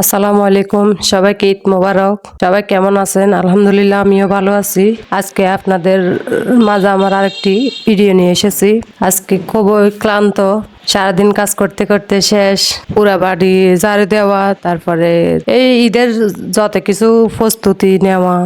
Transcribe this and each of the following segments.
আসসালামু আলাইকুম। সবাইকে ঈদ মোবারক। সবাই কেমন আছেন? আলহামদুলিল্লাহ, আমিও ভালো আছি। আজকে আপনাদের মাঝে আমার আরেকটি ভিডিও নিয়ে এসেছি। আজকে খুবই ক্লান্ত সারাদিন কাজ করতে করতে শেষ। পুরা বাড়ি ঝাড়ু দেওয়া, তারপরে এই ঈদের যত কিছু প্রস্তুতি নেওয়া,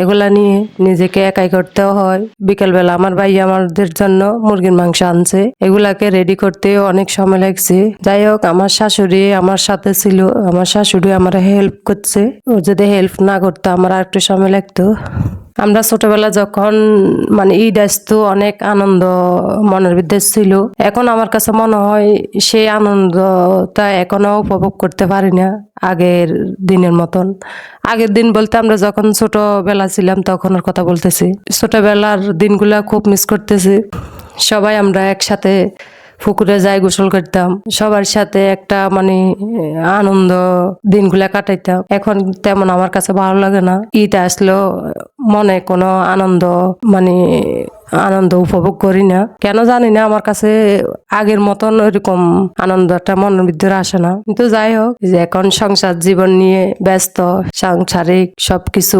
এগুলা নিয়ে নিজেকে একাই করতেও হয়। বিকেলবেলা আমার ভাই আমাদের জন্য মুরগির মাংস আনছে। এগুলাকে রেডি করতে অনেক সময় লাগছে। যাই হোক, আমার শাশুড়ি আমার সাথে ছিল। আমার শাশুড়ি আমার হেল্প করছে। ও যদি হেল্প না করতো, আমার আর একটু সময় লাগতো। আমরা ছোটবেলা যখন মানে ঈদ আসতো, অনেক আনন্দ মনের ভিতরে ছিল। এখন আমার কাছে মনে হয় সেই আনন্দটা এখনও উপভোগ করতে পারি না আগের দিনের মতন। আগের দিন বলতে আমরা যখন ছোটবেলা ছিলাম তখনের কথা বলতেছি। ছোটবেলার দিনগুলা খুব মিস করতেছি। সবাই আমরা একসাথে পুকুরে যাই গোসল করতাম। সবার সাথে একটা মানে আনন্দ দিনগুলা কাটাইতাম। এখন তেমন আমার কাছে ভালো লাগে না। ঈদ আসলেও মনে কোনো আনন্দ মানে আনন্দ উপভোগ করি না। কেন জানি না, আমার কাছে আগের মতন ওইরকম আনন্দটা মনের ভিতরে আসে না। কিন্তু যাই হোক যে এখন সংসার জীবন নিয়ে ব্যস্ত, সাংসারিক সবকিছু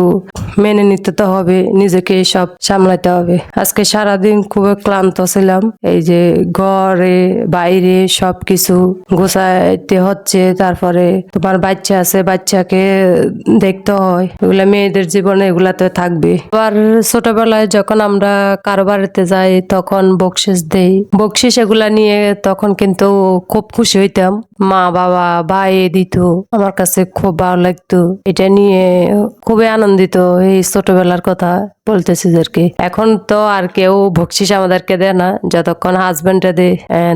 মেনে নিতে তো হবে, নিজেকে সব সামলাতে হবে। আজকে সারাদিন খুবই ক্লান্ত ছিলাম, এই যে ঘরে, বাইরে সবকিছু গোছাইতে হচ্ছে, তারপরে তোমার বাচ্চা আছে, বাচ্চাকে দেখতে হয়। এগুলা মেয়েদের জীবনে এগুলা তো থাকবে আবার ছোটবেলায় যখন আমরা কারও বাড়িতে যাই, তখন বকশিস দেই। বকশিস এগুলা নিয়ে তখন কিন্তু খুব খুশি হইতাম। মা, বাবা, ভাই দিত, আমার কাছে খুব ভালো লাগতো। এটা নিয়ে খুবই আনন্দিত এই ছোটবেলার কথা বলতেছি আর কি এখন তো আর কেউ বকশিস আমাদেরকে দেয় না। যতক্ষণ হাজবেন্ডে দেয়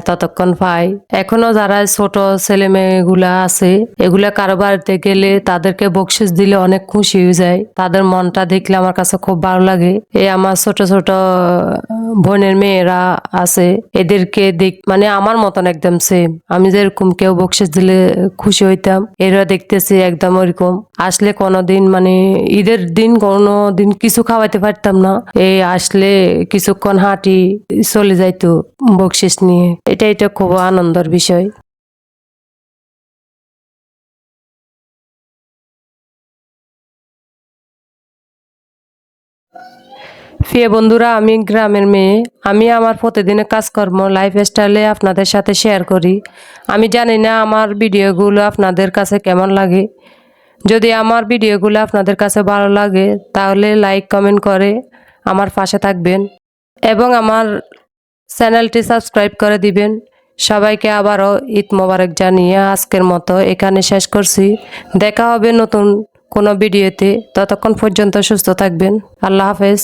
ততক্ষণ পাই এখনও যারা ছোট ছেলে মেয়েগুলা আছে, এগুলা কারও বাড়িতে গেলে তাদেরকে বকশিস দিলে অনেক খুশি হয়ে যায়। তাদের মনটা দেখলে আমার কাছে খুব ভালো লাগে। এই আমার ছোট ছোট বোনের মেয়েরা আছে, এদেরকে দেখ মানে আমার মতন একদম সেম আমি যেরকম কেউ বকশিস দিলে খুশি হইতাম, এরা দেখতেছি একদম ওইরকম। আসলে কোনোদিন মানে ঈদের দিন কোনো দিন কিছু খাওয়াইতে পারতাম না। এই আসলে কিছুক্ষণ হাঁটি চলে যাইতো বকশিস নিয়ে। এটা এটা খুব আনন্দের বিষয়। প্রিয় বন্ধুরা, আমি গ্রামের মেয়ে। আমি আমার প্রতিদিনের কাজকর্ম লাইফ স্টাইলে আপনাদের সাথে শেয়ার করি। আমি জানি না আমার ভিডিওগুলো আপনাদের কাছে কেমন লাগে। যদি আমার ভিডিওগুলো আপনাদের কাছে ভালো লাগে, তাহলে লাইক কমেন্ট করে আমার পাশে থাকবেন এবং আমার চ্যানেলটি সাবস্ক্রাইব করে দিবেন। সবাইকে আবারও ঈদ মোবারক জানিয়ে আজকের মতো এখানে শেষ করছি। দেখা হবে নতুন কোনো ভিডিওতে ততক্ষণ পর্যন্ত সুস্থ থাকবেন। আল্লাহ হাফেজ।